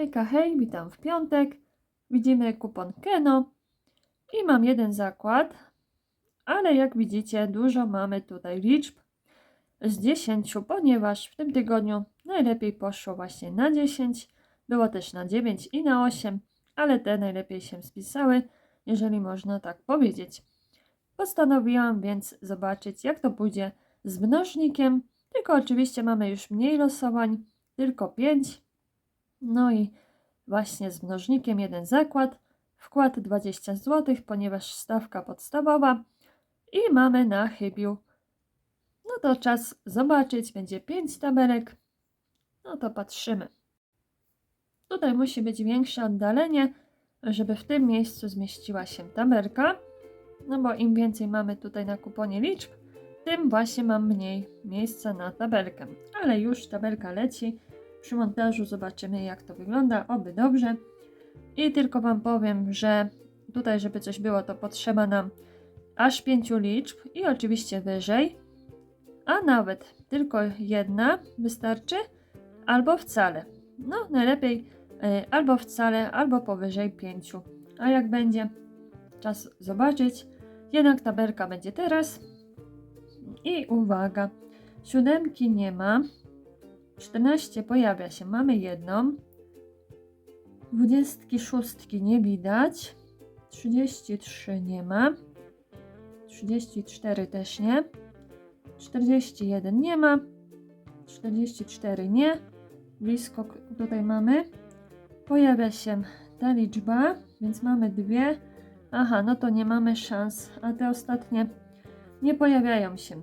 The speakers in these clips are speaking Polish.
Hejka, hej, witam w piątek. Widzimy kupon Keno i mam jeden zakład, ale jak widzicie, dużo mamy tutaj liczb z 10, ponieważ w tym tygodniu najlepiej poszło właśnie na 10, było też na 9 i na 8, ale te najlepiej się spisały, jeżeli można tak powiedzieć. Postanowiłam więc zobaczyć, jak to pójdzie z mnożnikiem, tylko oczywiście mamy już mniej losowań, tylko 5. No i właśnie z mnożnikiem jeden zakład, wkład 20 zł, ponieważ stawka podstawowa i mamy na chybiu. No to czas zobaczyć, będzie 5 tabelek. No to patrzymy. Tutaj musi być większe oddalenie, żeby w tym miejscu zmieściła się tabelka. No bo im więcej mamy tutaj na kuponie liczb, tym właśnie mam mniej miejsca na tabelkę. Ale już tabelka leci. Przy montażu zobaczymy jak to wygląda, oby dobrze. I tylko Wam powiem, że tutaj, żeby coś było, to potrzeba nam aż pięciu liczb i oczywiście wyżej, a nawet tylko jedna wystarczy, albo wcale. No, najlepiej y, albo wcale, albo powyżej pięciu. A jak będzie, czas zobaczyć. Jednak tabelka będzie teraz. I uwaga, siódemki nie ma. 14 pojawia się, mamy jedną. 26 nie widać. 33 nie ma. 34 też nie. 41 nie ma. 44 nie. Blisko tutaj mamy. Pojawia się ta liczba, więc mamy dwie. Aha, no to nie mamy szans, a te ostatnie nie pojawiają się.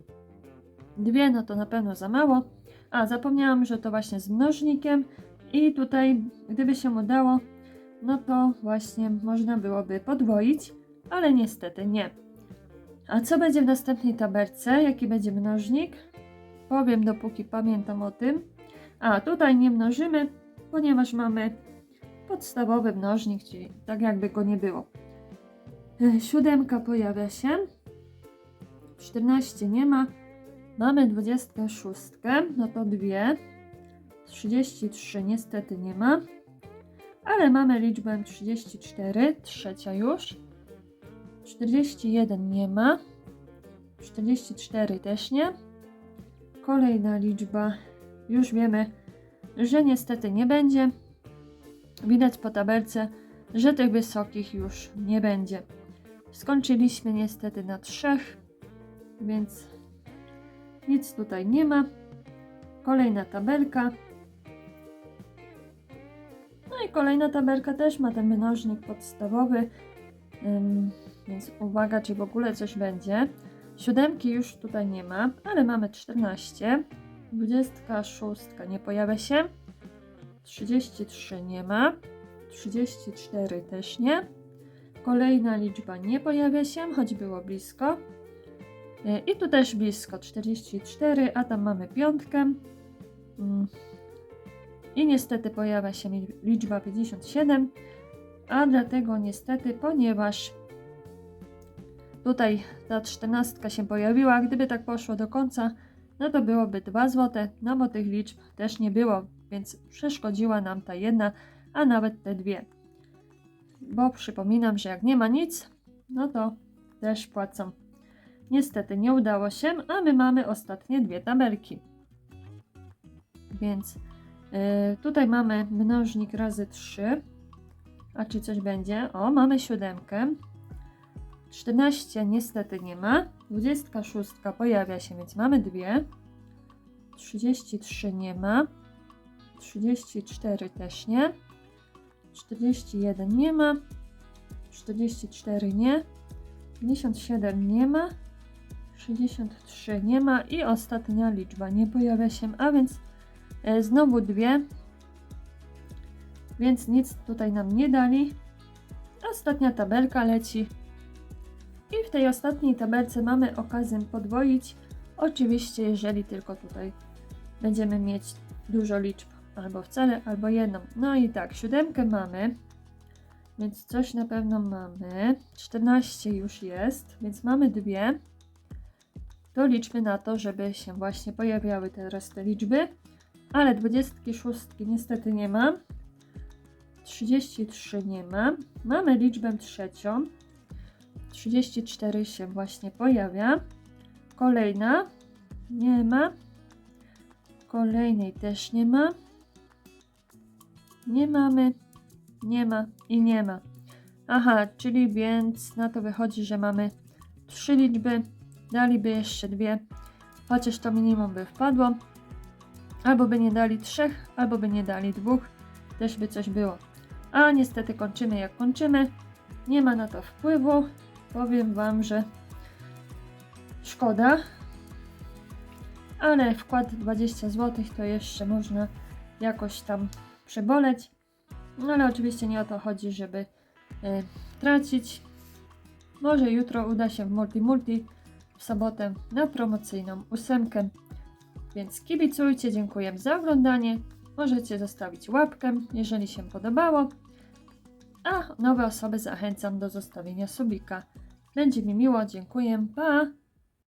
Dwie, no to na pewno za mało. A, zapomniałam, że to właśnie z mnożnikiem i tutaj, gdyby się udało, no to właśnie można byłoby podwoić, ale niestety nie. A co będzie w następnej tabelce? Jaki będzie mnożnik? Powiem, dopóki pamiętam o tym. A, tutaj nie mnożymy, ponieważ mamy podstawowy mnożnik, czyli tak jakby go nie było. E, Siódemka pojawia się. 14 nie ma. Mamy 26, no to dwie. 33 niestety nie ma. Ale mamy liczbę 34, trzecia już. 41 nie ma. 44 też nie. Kolejna liczba. Już wiemy, że niestety nie będzie. Widać po tabelce, że tych wysokich już nie będzie. Skończyliśmy niestety na trzech, więc nic tutaj nie ma. Kolejna tabelka. No i kolejna tabelka też ma ten mnożnik podstawowy, więc uwaga, czy w ogóle coś będzie. Siódemki już tutaj nie ma, ale mamy 14. 26 nie pojawia się. 33 nie ma. 34 też nie. Kolejna liczba nie pojawia się, choć było blisko. E, I tu też blisko 44, a tam mamy piątkę. Mm. I niestety pojawia się liczba 57, a dlatego niestety, ponieważ tutaj ta 14 się pojawiła, gdyby tak poszło do końca, no to byłoby 2 zł, no bo tych liczb też nie było, więc przeszkodziła nam ta jedna, a nawet te dwie. Bo przypominam, że jak nie ma nic, no to też płacą. Niestety nie udało się, a my mamy ostatnie dwie tabelki. Więc y, tutaj mamy mnożnik razy 3. A czy coś będzie? O, mamy siódemkę. 14 niestety nie ma. 26 pojawia się, więc mamy dwie. 33 nie ma. 34 też nie. 41 nie ma. 44 nie. 57 nie ma. 63 nie ma i ostatnia liczba. Nie pojawia się, a więc e, znowu dwie, więc nic tutaj nam nie dali. Ostatnia tabelka leci. I w tej ostatniej tabelce mamy okazję podwoić, oczywiście jeżeli tylko tutaj będziemy mieć dużo liczb, albo wcale, albo jedną. No i tak, siódemkę mamy, więc coś na pewno mamy. 14 już jest, więc mamy dwie to liczmy na to, żeby się właśnie pojawiały teraz te liczby. Ale 26 niestety nie ma. 33 nie ma. Mamy liczbę trzecią. 34 się właśnie pojawia. Kolejna nie ma. Kolejnej też nie ma. Nie mamy. Nie ma i nie ma. Aha, czyli więc na to wychodzi, że mamy trzy liczby. Daliby jeszcze dwie, chociaż to minimum by wpadło. Albo by nie dali trzech, albo by nie dali dwóch. Też by coś było. A niestety kończymy jak kończymy. Nie ma na to wpływu. Powiem Wam, że szkoda. Ale wkład 20 zł to jeszcze można jakoś tam przeboleć. No ale oczywiście nie o to chodzi, żeby e, tracić. Może jutro uda się w Multi Multi w sobotę na promocyjną ósemkę. Więc kibicujcie, dziękuję za oglądanie. Możecie zostawić łapkę, jeżeli się podobało. A nowe osoby zachęcam do zostawienia subika. Będzie mi miło, dziękuję, pa!